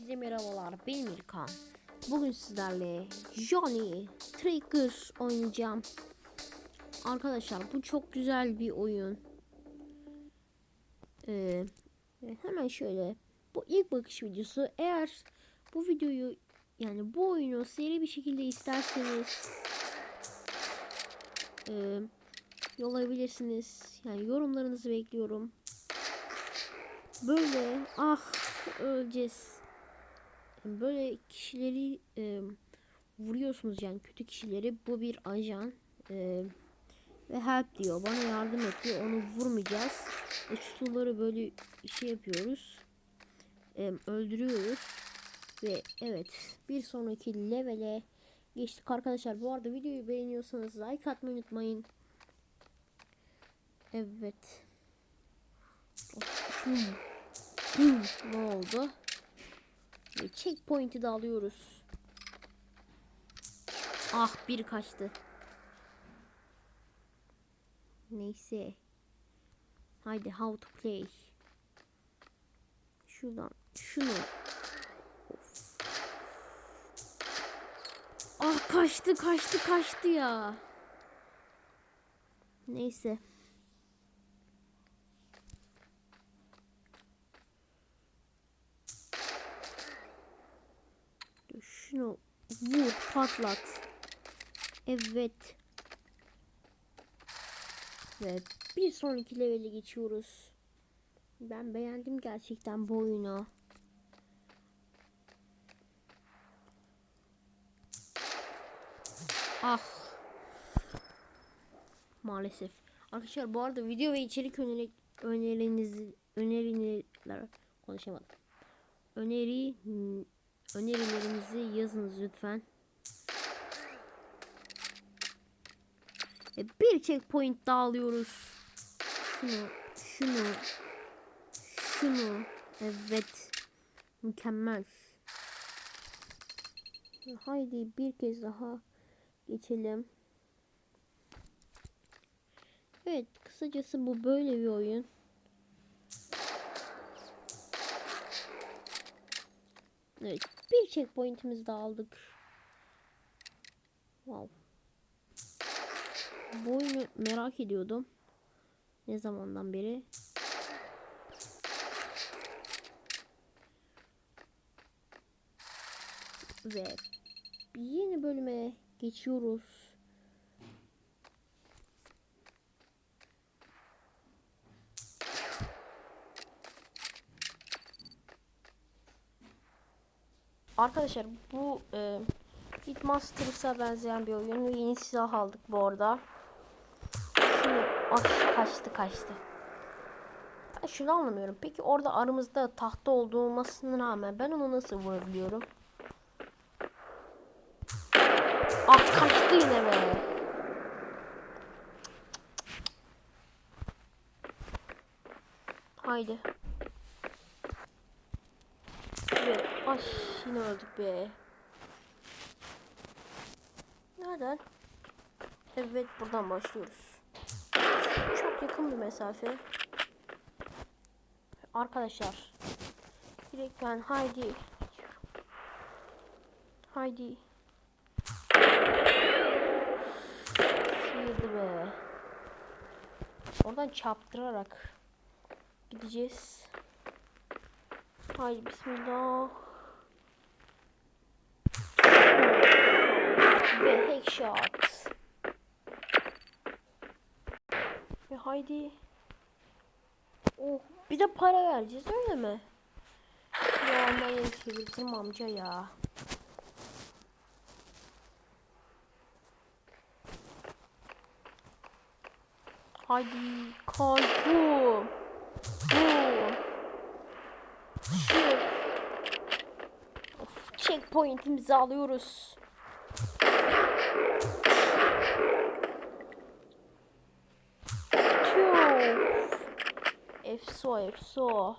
Herkese merhabalar ben İlkan. Bugün sizlerle Johnny Trigger oynayacağım. Arkadaşlar bu çok güzel bir oyun. Ee, hemen şöyle bu ilk bakış videosu. Eğer bu videoyu yani bu oyunu seri bir şekilde isterseniz e, yollayabilirsiniz. Yani yorumlarınızı bekliyorum. Böyle ah öleceğiz. Böyle kişileri e, vuruyorsunuz yani kötü kişileri. Bu bir ajan e, ve help diyor. Bana yardım et diyor. Onu vurmayacağız. E, sütunları böyle şey yapıyoruz. E, öldürüyoruz. Ve evet bir sonraki levele geçtik arkadaşlar. Bu arada videoyu beğeniyorsanız like atmayı unutmayın. Evet. Bum. Bum. Ne oldu? Ve checkpoint'i de alıyoruz. Ah bir kaçtı. Neyse. Haydi how to play. Şuradan şunu. Of. Ah kaçtı kaçtı kaçtı ya. Neyse. Şunu vur patlat. Evet. Ve bir sonraki levele geçiyoruz. Ben beğendim gerçekten bu oyunu. Ah. Maalesef. Arkadaşlar bu arada video ve içerik öneri, önerinizi öneriler konuşamadım. Öneri önerilerinizi yazınız lütfen. E, bir checkpoint daha alıyoruz. Şunu, şunu, şunu. Evet. Mükemmel. Haydi bir kez daha geçelim. Evet, kısacası bu böyle bir oyun. Evet, bir checkpoint'imizi de aldık. Wow. Bu oyunu merak ediyordum. Ne zamandan beri. Ve yeni bölüme geçiyoruz. Arkadaşlar bu e, Hitmasters'a benzeyen bir oyun yeni silah aldık bu arada. Şunu ah, kaçtı kaçtı. Ben şunu anlamıyorum. Peki orada aramızda tahta olduğumasına rağmen ben onu nasıl vurabiliyorum? Ah kaçtı yine be. Haydi. Ve ay yine öldük be. Nereden? Evet buradan başlıyoruz. Çok yakın bir mesafe. Arkadaşlar. Direkt ben haydi. Haydi. Sıyırdı be. Oradan çarptırarak gideceğiz. Haydi bismillah. Ve headshot. Ve haydi. Oh bir de para vereceğiz öyle mi? Ya yeni çevirdim amca ya. Haydi kay bu. Şu. Of, checkpoint'imizi alıyoruz. Efso efso.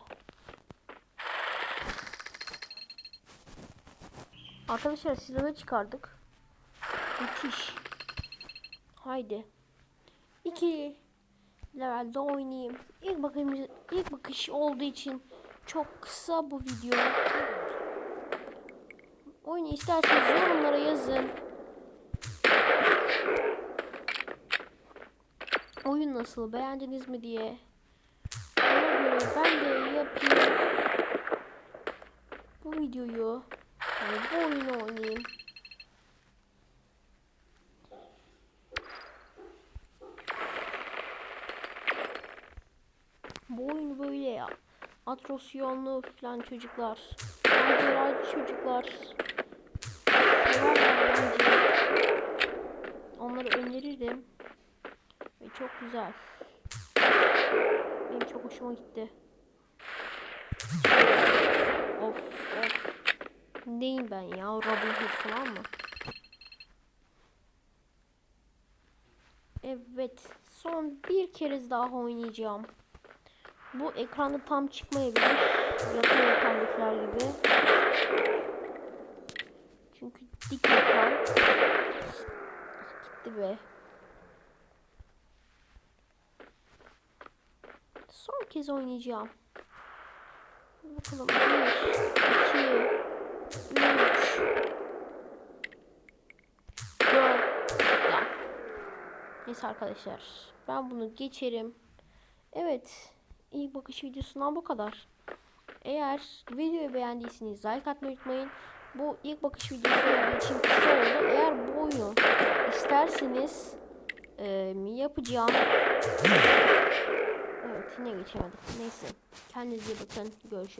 Arkadaşlar silahı çıkardık. Müthiş. Haydi. İki levelde oynayayım. İlk bakış, ilk bakış olduğu için çok kısa bu video. isterseniz yorumlara yazın. Oyun nasıl beğendiniz mi diye. Göre ben de yapayım. Bu videoyu yani bu oyunu oynayayım. Bu oyunu böyle ya. Atrosyonlu falan çocuklar. Maceracı çocuklar. Onları öneririm. Ve çok güzel. Çok hoşuma gitti. Of of. Neyim ben ya? Robin Hood falan mı? Evet. Son bir kez daha oynayacağım. Bu ekranda tam çıkmayabilir. Yakın ekrandakiler gibi. Çünkü dik ekran. Gitti be. Son kez oynayacağım. Bakalım. 1, 2, 3, 4. Ya. Neyse arkadaşlar. Ben bunu geçerim. Evet. İlk bakış videosundan bu kadar. Eğer videoyu beğendiyseniz like atmayı unutmayın. Bu ilk bakış videosu olduğu için kısa oldu. Eğer bu oyunu isterseniz e, yapacağım. Yine geçemedim. Neyse. Kendinize bakın. Görüşürüz.